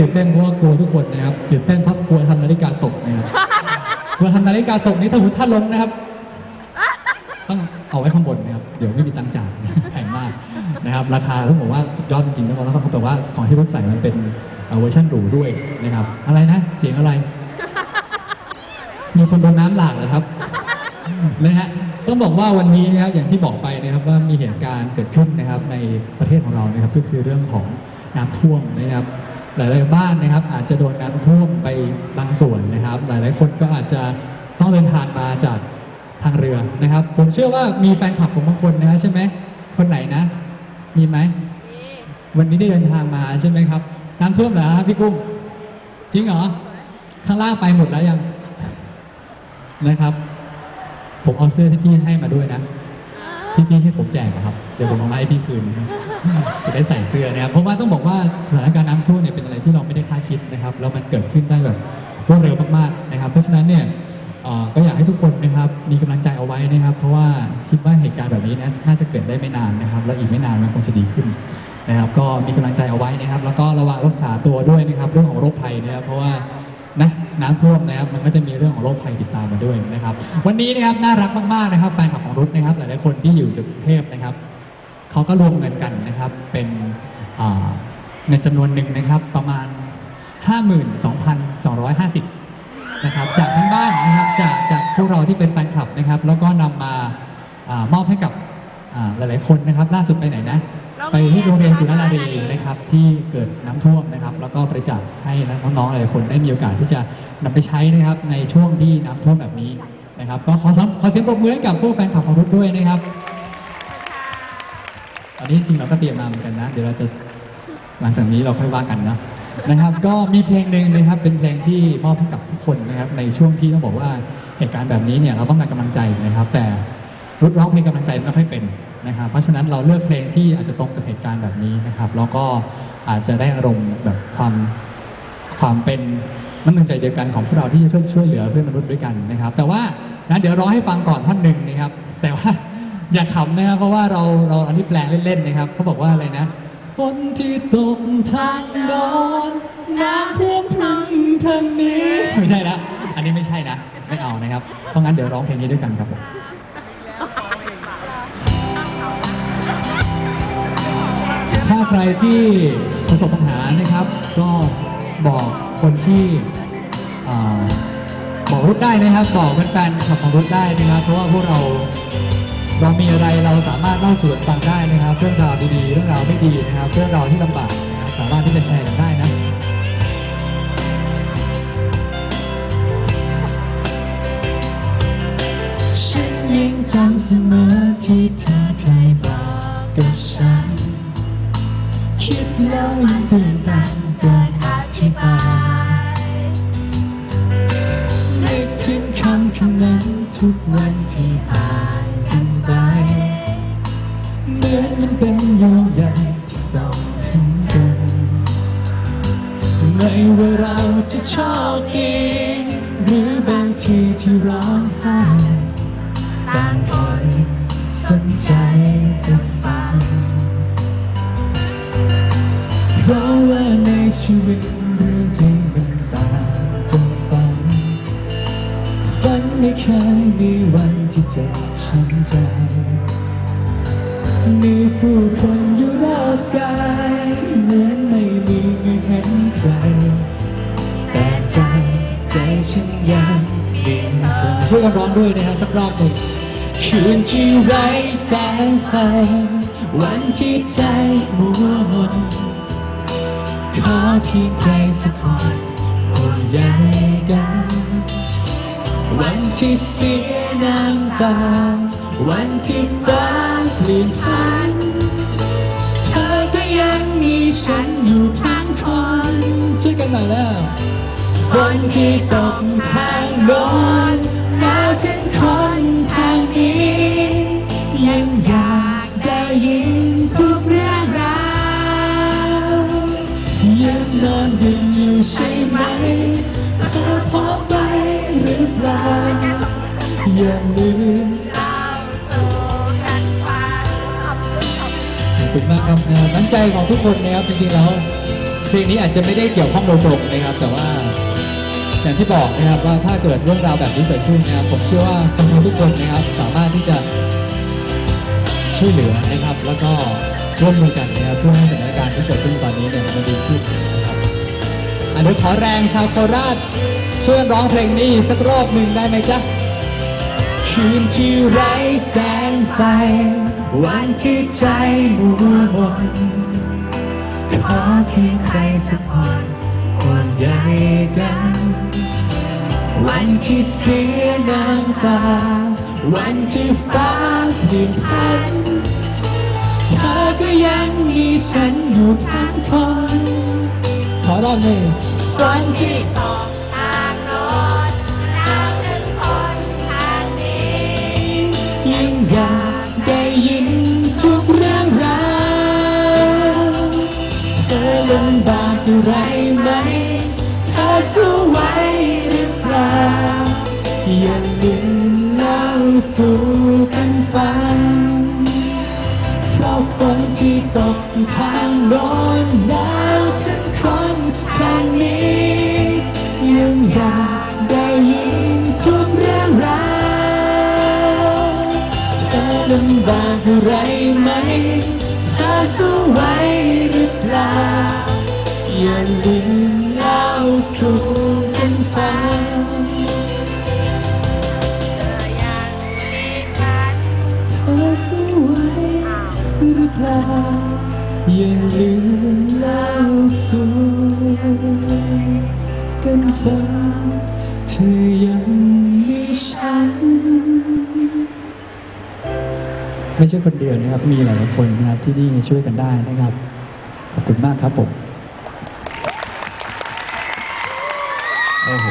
ตื่นเต้นเพราะว่ากลัวทุกคนนะครับตื่นเต้นเพราะกลัวทำนาฬิกาตกนะครับกลัวทำนาฬิกาตกนี่ถ้าหุถ้าล้มนะครับ ต้องเอาไว้ข้างบนนะครับ เดี๋ยวไม่มีตังค์จ่ายแพงมากนะครับ ราคาต้องบอกว่าสุดยอดจริงๆต้องบแล้วเขาบอกว่าของที่รถใส่มันเป็นเอ่อเวอร์ชันหรูด้วยนะครับ อะไรนะเสียงอะไร มีคนโดนน้ำหลากเหรอครับนะฮะต้องบอกว่าวันนี้นะครับอย่างที่บอกไปนะครับว่ามีเหตุการณ์เกิดขึ้นนะครับในประเทศของเรานะครับก็คือเรื่องของน้ำท่วมนะครับ หลายๆบ้านนะครับ อาจจะโดนน้ำท่วมไปบางส่วนนะครับ หลายๆคนก็อาจจะต้องเดินทางมาจากทางเรือนะครับ ผมเชื่อว่ามีแฟนคลับของบางคนนะฮะใช่ไหมคนไหนนะ มีไหมวันนี้ได้เดินทางมาใช่ไหมครับน้ำท่วมเหรอครับพี่กุ้งจริงเหรอข้างล่างไปหมดแล้วยังนะครับ ผมเอาเสื้อที่พี่ให้มาด้วยนะ ที่พี่ให้ผมแจกอะครับ เดี๋ยวผมเอามาให้พี่คืนจะได้ใส่เสื้อนะครับ เพราะว่าต้องบอกว่าสถานการณ์น้ำท่วมเนี่ยเป็นอะไรที่เราไม่ได้คาดคิดนะครับ แล้วมันเกิดขึ้นได้แบบรวดเร็วมากๆนะครับ เพราะฉะนั้นเนี่ยก็อยากให้ทุกคนนะครับมีกำลังใจเอาไว้นะครับ เพราะว่าคิดว่าเหตุการณ์แบบนี้นะน่าจะเกิดได้ไม่นานนะครับ แล้วอีกไม่นานมันคงจะดีขึ้นนะครับ ก็มีกำลังใจเอาไว้นะครับ แล้วก็ระวังรักษาตัวด้วยนะครับเรื่องของโรคภัยนะครับ เพราะว่า นะน้ำท่วมนะครับมันก็จะมีเรื่องของโรคภัยติดตามมาด้วยนะครับ วันนี้นะครับน่ารักมากๆนะครับแฟนคลับของรุทนะครับ หลายๆคนที่อยู่จากกรุงเทพนะครับเขาก็รวมเงินกันนะครับ เป็นอ่าเงินจำนวนหนึ่งนะครับ ประมาณ 52,250นะครับ จากทั้งบ้านนะครับจากจากพวกเราที่เป็นแฟนคลับนะครับ แล้วก็นำมาอามอบให้กับ อ่าหลายๆคนนะครับล่าสุดไปไหนนะ ไปที่โรงเรียนสุนทรารีนะครับที่เกิดน้ำท่วมนะครับ แล้วก็บริจาคให้น้องๆหลายๆคนได้มีโอกาสที่จะนำไปใช้นะครับในช่วงที่น้ำท่วมแบบนี้นะครับก็ขอสขอเสียงปรบมือให้กับพวกแฟนคลับของรุทด้วยนะครับ อันนี้จริงๆเราก็เตรียมมาเหมือนกันนะ เดี๋ยวเราจะหลังจากนี้เราค่อยว่ากันนะนะครับ ก็มีเพลงหนึ่งนะครับเป็นเพลงที่มอบให้กับทุกคนนะครับ ในช่วงที่ต้องบอกว่าเหตุการณ์แบบนี้เนี่ยเราต้องการกำลังใจนะครับ แต่ รุดร้องเพลงกำลังใจไม่ค่อยเป็นนะครับ เพราะฉะนั้นเราเลือกเพลงที่อาจจะตรงกับเหตุการณ์แบบนี้นะครับ แล้วก็อาจจะได้อารมณ์แบบความความเป็นน้ำหนึ่งใจเดียวกันของพวกเราที่จะช่วยช่วยเหลือเพื่อนมนุษย์ด้วยกันนะครับ แต่ว่านะเดี๋ยวร้องให้ฟังก่อนท่อนหนึ่งนะครับ แต่ว่าอย่าขำนะครับเพราะว่าเราเราอันนี้แปลงเล่นๆนะครับเขาบอกว่าอะไรนะฝนที่ตกทางโนอนน้ำท่วมทางทางนี้ไม่ใช่นะอันนี้ไม่ใช่นะไม่เอานะครับเพราะงั้นเดี๋ยวร้องเพลงนี้ด้วยกันครับผม ใครที่ประสบปัญหานะครับ ก็บอกคนที่บอกรุดได้นะครับ บอกแฟนๆขับของรุดได้นะครับ เพราะว่าพวกเราเรามีอะไรเราสามารถเล่าสู่กันฟังได้นะครับ เรื่องราวดีๆ เรื่องราวไม่ดีนะครับ เรื่องราวที่ลำบากนะสามารถที่จะแชร์กันได้นะฉันยังจำเสมอที่เธอ คำคำนั้นทุกวันที่ผ่านกันไปเหมือนมันเป็นโยงใหญ่ที่ส่องถึงกันไม่ว่าเราจะโชคดี ไม่เคยมีวันที่เจ็บช้ำใจ มีผู้คนอยู่รอบกายเหมือนไม่มีเงินเห็นใคร แต่ใจใจฉันยังมีเธอช่วยกันร้องด้วยนะครับสักรอบหนึ่งคืนที่ไร้แสงไฟ วันที่ใจมัวมนขอเพียงใครสักคนห่วงใยกันวัน ที่เสียน้ำตา วันที่ฟ้าเปลี่ยนพัน เธอก็ยังมีฉันอยู่ทั้งคน ช่วยกันหน่อยแล้ว คนที่ตกทางโน้น อย่าลืมขอบคุณมากครับน้ำใจของทุกคนนะครับจริงๆแล้วเพลงนี้อาจจะไม่ได้เกี่ยวข้องโดยตรงนะครับ แต่ว่าอย่างที่บอกนะครับว่าถ้าเกิดเรื่องราวแบบนี้เกิดขึ้นนะครับผมเชื่อว่าคนทยทุกคนนะครับ สามารถที่จะช่วยเหลือนะครับ แล้วก็ร่วมมือกันนะครับเพื่อให้สถานการณ์ที่เกิดขึ้นตอนนี้เนี่ยมันดีขึ้นนะครับอะเดี๋ยวขอแรงชาวโคราชช่วยร้องเพลงนี้สักรอบหนึ่งได้ไหมจ๊ะ คืนที่ไร้แสงไฟ วันที่ใจมัวมนขอเพียงใครสักคนห่วงใยกัน วันที่เสียน้ำตา วันที่ฟ้าเปลี่ยนพันเธอก็ยังมีฉันอยู่ทั้งคนขอรอบหนึ่งวันที่ตก อะไรไหมเธอสู้ไหวหรือเปล่าอย่าลืมเล่าสู่กันฟังเพราะฝนที่ตกทางโน้นหนาวถึงคนทางนี้ยังอยากได้ยินทุกเรื่องราวเธอลำบากอะไรไหมเธอสู้ไหวหรือเปล่า อย่าลืมเล่าสู่กันฟังเธอยังมีฉันเธอสู้ไหวหรือเปล่าอย่าลืมเล่าสู่กันฟังเธอยังมีฉัน ไม่ใช่คนเดียวนะครับ มีหลายๆคนนะครับที่นี่ช่วยกันได้นะครับ ขอบคุณมากครับผม โอ้โห